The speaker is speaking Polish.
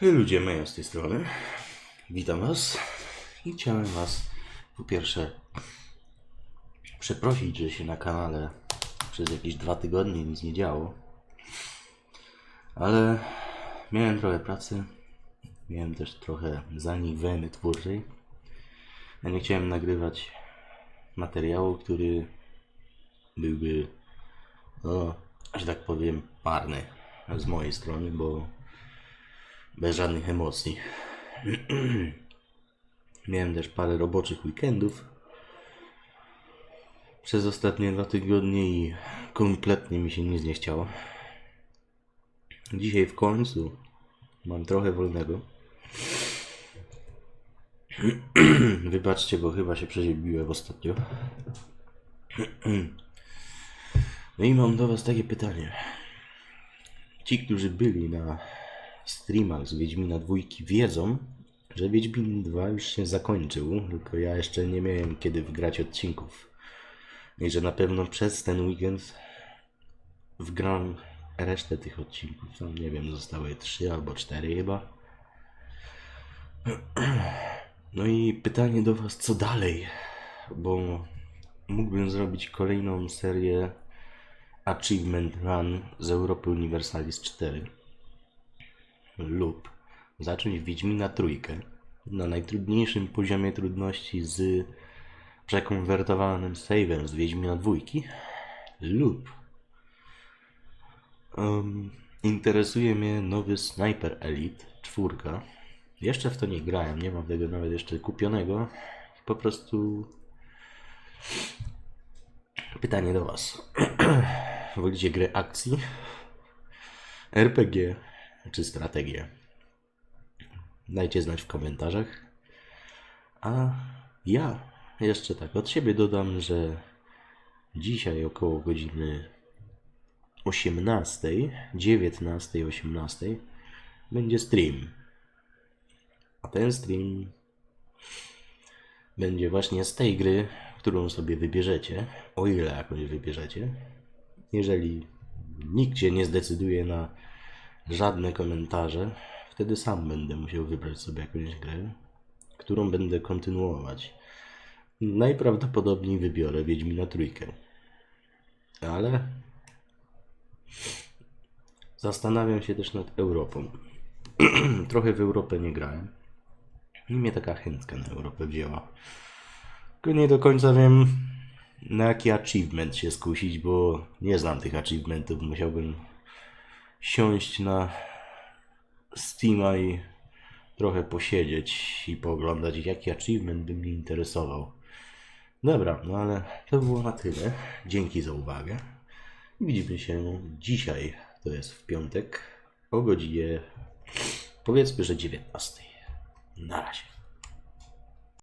Hej ludzie, Meja z tej strony. Witam Was i chciałem Was po pierwsze przeprosić, że się na kanale przez jakieś dwa tygodnie nic nie działo. Ale miałem trochę pracy, miałem też trochę za nich weny twórczej. Ja nie chciałem nagrywać materiału, który byłby, no, że tak powiem, marny z mojej strony, bo bez żadnych emocji. Miałem też parę roboczych weekendów przez ostatnie dwa tygodnie i kompletnie mi się nic nie chciało. Dzisiaj w końcu mam trochę wolnego. Wybaczcie, bo chyba się przeziębiłem ostatnio. No i mam do Was takie pytanie. Ci, którzy byli na streamach z Wiedźmina dwójki wiedzą, że Wiedźmin 2 już się zakończył, tylko ja jeszcze nie miałem kiedy wgrać odcinków. I że na pewno przez ten weekend wgram resztę tych odcinków. Tam nie wiem, zostały 3 albo 4 chyba. No i pytanie do Was, co dalej? Bo mógłbym zrobić kolejną serię Achievement Run z Europy Universalis 4 lub zacząć Wiedźmina trójkę na najtrudniejszym poziomie trudności z przekonwertowanym save'em z Wiedźmina dwójki lub um, interesuje mnie nowy Sniper Elite czwórka. Jeszcze w to nie grałem, nie mam tego nawet jeszcze kupionego. Po prostu pytanie do Was. Wolicie grę akcji? RPG czy strategię? Dajcie znać w komentarzach. A ja jeszcze tak od siebie dodam, że dzisiaj około godziny 18, 19, 18 będzie stream. A ten stream będzie właśnie z tej gry, którą sobie wybierzecie, o ile jakąś wybierzecie. Jeżeli nikt się nie zdecyduje na żadne komentarze, wtedy sam będę musiał wybrać sobie jakąś grę, którą będę kontynuować. Najprawdopodobniej wybiorę Wiedźmina trójkę. Ale zastanawiam się też nad Europą. Trochę w Europę nie grałem. I mnie taka chętka na Europę wzięła. Tylko nie do końca wiem, na jaki achievement się skusić, bo nie znam tych achievementów. Musiałbym siąść na Steama i trochę posiedzieć i pooglądać, jaki achievement by mnie interesował. Dobra, no ale to było na tyle. Dzięki za uwagę. Widzimy się dzisiaj, to jest w piątek, o godzinie powiedzmy, że 19. Na razie.